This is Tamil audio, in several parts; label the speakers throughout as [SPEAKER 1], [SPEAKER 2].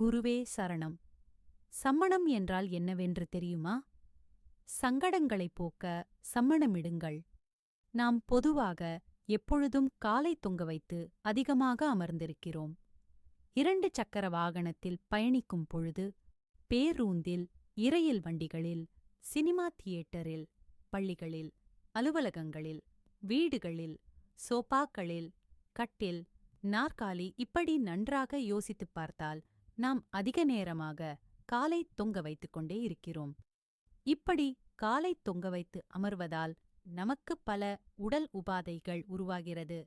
[SPEAKER 1] குருவே சரணம். சம்மணம் என்றால் என்னவென்று தெரியுமா? சங்கடங்களைப் போக்க சம்மணமிடுங்கள் நாம் பொதுவாக எப்பொழுதும் காலை தொங்க வைத்து அதிகமாக அமர்ந்திருக்கிறோம். இரண்டு சக்கர வாகனத்தில் பயணிக்கும் பொழுது பேரூந்தில் இரயில் வண்டிகளில் சினிமா தியேட்டரில் பள்ளிகளில் அலுவலகங்களில் வீடுகளில் சோபாக்களில் கட்டில் நாற்காலி இப்படி நன்றாக யோசித்துப் பார்த்தால் நாம் அதிக நேரமாக காலை தொங்க வைத்துக் கொண்டே இருக்கிறோம். இப்படி காலை தொங்க வைத்து அமர்வதால் நமக்கு பல உடல் உபாதைகள் உருவாகிறது.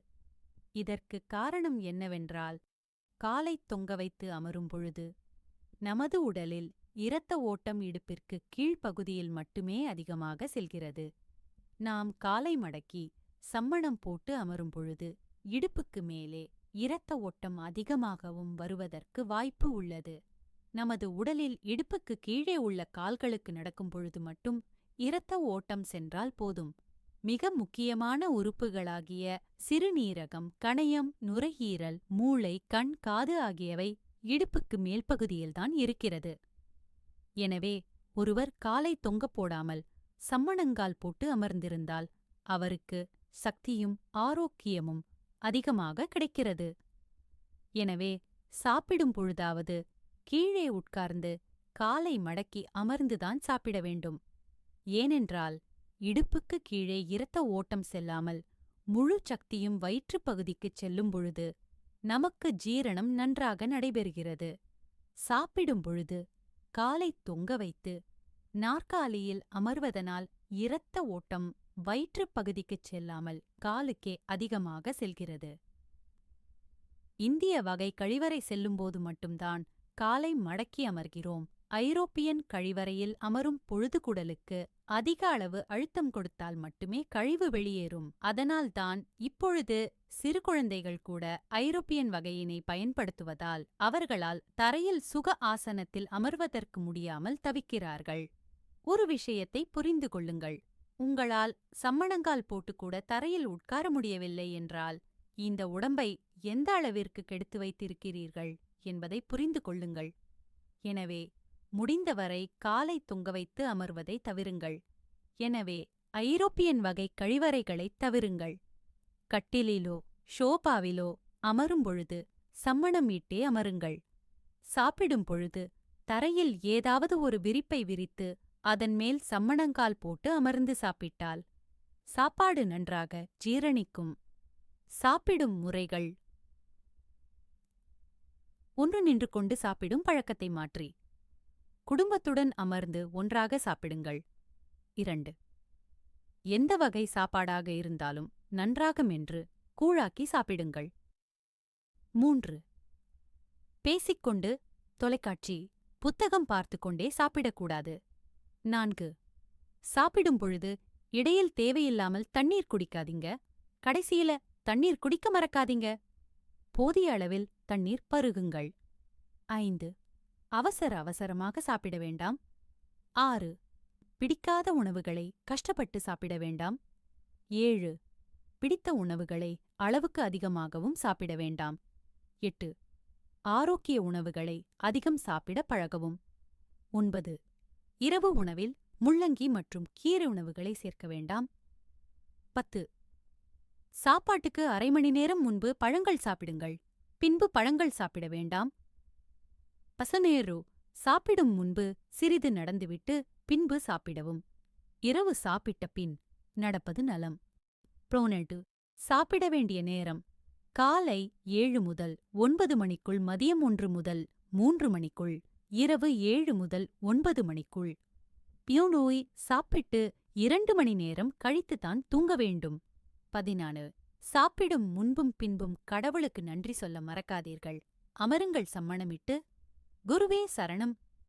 [SPEAKER 1] இதற்கு காரணம் என்னவென்றால் காலை தொங்க வைத்து அமரும் பொழுது நமது உடலில் இரத்த ஓட்டம் இடுப்பிற்கு கீழ்ப்பகுதியில் மட்டுமே அதிகமாக செல்கிறது. நாம் காலை மடக்கி சம்மணம் போட்டு அமரும் பொழுது இடுப்புக்கு மேலே இரத்த ஓட்டம் அதிகமாகவும் வருவதற்கு வாய்ப்பு உள்ளது. நமது உடலில் இடுப்புக்கு கீழே உள்ள கால்களுக்கு நடக்கும் பொழுது மட்டும் இரத்த ஓட்டம் சென்றால் போதும். மிக முக்கியமான உறுப்புகளாகிய சிறுநீரகம் கணையம் நுரையீரல் மூளை கண் காது ஆகியவை இடுப்புக்கு மேல்பகுதியில்தான் இருக்கிறது. எனவே ஒருவர் காலை தொங்கப் போடாமல் சம்மணங்கால் போட்டு அமர்ந்திருந்தால் அவருக்கு சக்தியும் ஆரோக்கியமும் அதிகமாக கிடைக்கிறது. எனவே சாப்பிடும் பொழுதாவது கீழே உட்கார்ந்து காலை மடக்கி அமர்ந்துதான் சாப்பிட வேண்டும். ஏனென்றால் இடுப்புக்கு கீழே இரத்த ஓட்டம் செல்லாமல் முழு சக்தியும் வயிற்றுப் பகுதிக்குச் செல்லும் பொழுது நமக்கு ஜீரணம் நன்றாக நடைபெறுகிறது. சாப்பிடும் பொழுது காலை தொங்க வைத்து நாற்காலியில் அமர்வதனால் இரத்த ஓட்டம் வயிற்றுப் பகுதிக்குச் செல்லாமல் காலுக்கே அதிகமாக செல்கிறது. இந்திய வகை கழிவறை செல்லும்போது மட்டும்தான் காலை மடக்கி அமர்கிறோம். ஐரோப்பியன் கழிவறையில் அமரும் பொழுதுகுடலுக்கு அதிக அளவு அழுத்தம் கொடுத்தால் மட்டுமே கழிவு வெளியேறும். அதனால்தான் இப்பொழுது சிறு குழந்தைகள் கூட ஐரோப்பியன் வகையினை பயன்படுத்துவதால் அவர்களால் தரையில் சுக ஆசனத்தில் அமர்வதற்கு முடியாமல் தவிக்கிறார்கள். ஒரு விஷயத்தை புரிந்து கொள்ளுங்கள். உங்களால் சம்மணங்கால் போட்டுக்கூட தரையில் உட்கார முடியவில்லை என்றால் இந்த உடம்பை எந்த அளவிற்கு கெடுத்து வைத்திருக்கிறீர்கள் என்பதை புரிந்து கொள்ளுங்கள். எனவே முடிந்தவரை காலை தொங்க வைத்து அமர்வதை தவிருங்கள். எனவே ஐரோப்பியன் வகை கழிவறைகளைத் தவிருங்கள். கட்டிலிலோ ஷோபாவிலோ அமரும் பொழுது சம்மணமீட்டே அமருங்கள். சாப்பிடும் பொழுது தரையில் ஏதாவது ஒரு விரிப்பை விரித்து அதன் மேல் சம்மணங்கால் போட்டு அமர்ந்து சாப்பிட்டால் சாப்பாடு நன்றாக ஜீரணிக்கும். சாப்பிடும் முறைகள். ஒன்று நின்று கொண்டு சாப்பிடும் பழக்கத்தை மாற்றி. குடும்பத்துடன் அமர்ந்து ஒன்றாக சாப்பிடுங்கள். இரண்டு. எந்த வகை சாப்பாடாக இருந்தாலும் நன்றாக மென்று கூழாக்கி சாப்பிடுங்கள். மூன்று. பேசிக்கொண்டு தொலைக்காட்சி புத்தகம் பார்த்து கொண்டே சாப்பிடக்கூடாது. நான்கு. சாப்பிடும் பொழுது இடையில் தேவையில்லாமல் தண்ணீர் குடிக்காதீங்க. கடைசியில தண்ணீர் குடிக்க மறக்காதீங்க. போதிய அளவில் தண்ணீர் பருகுங்கள். ஐந்து. அவசர அவசரமாக சாப்பிட வேண்டாம். ஆறு. பிடிக்காத உணவுகளை கஷ்டப்பட்டு சாப்பிட வேண்டாம். ஏழு. பிடித்த உணவுகளை அளவுக்கு அதிகமாகவும் சாப்பிட வேண்டாம். எட்டு. ஆரோக்கிய உணவுகளை அதிகம் சாப்பிட பழகவும். ஒன்பது. இரவு உணவில் முள்ளங்கி மற்றும் கீரை உணவுகளை சேர்க்க வேண்டாம். பத்து. சாப்பாட்டுக்கு அரை மணி நேரம் முன்பு பழங்கள் சாப்பிடுங்கள். பின்பு பழங்கள் சாப்பிட வேண்டாம். பசநேரு சாப்பிடும் முன்பு சிறிது நடந்துவிட்டு பின்பு சாப்பிடவும். இரவு சாப்பிட்ட பின் நடப்பது நலம். புரோனட்டு. சாப்பிட வேண்டிய நேரம். காலை ஏழு முதல் ஒன்பது மணிக்குள் மதியம் ஒன்று முதல் மூன்று மணிக்குள். இரவு ஏழு முதல் ஒன்பது மணிக்குள். பியூனோய் சாப்பிட்டு இரண்டு மணி நேரம் கழித்துத்தான் தூங்க வேண்டும். பதினாலு சாப்பிடும் முன்பும் பின்பும் கடவுளுக்கு நன்றி சொல்ல மறக்காதீர்கள். அமருங்கள் சம்மணமிட்டு குருவே சரணம்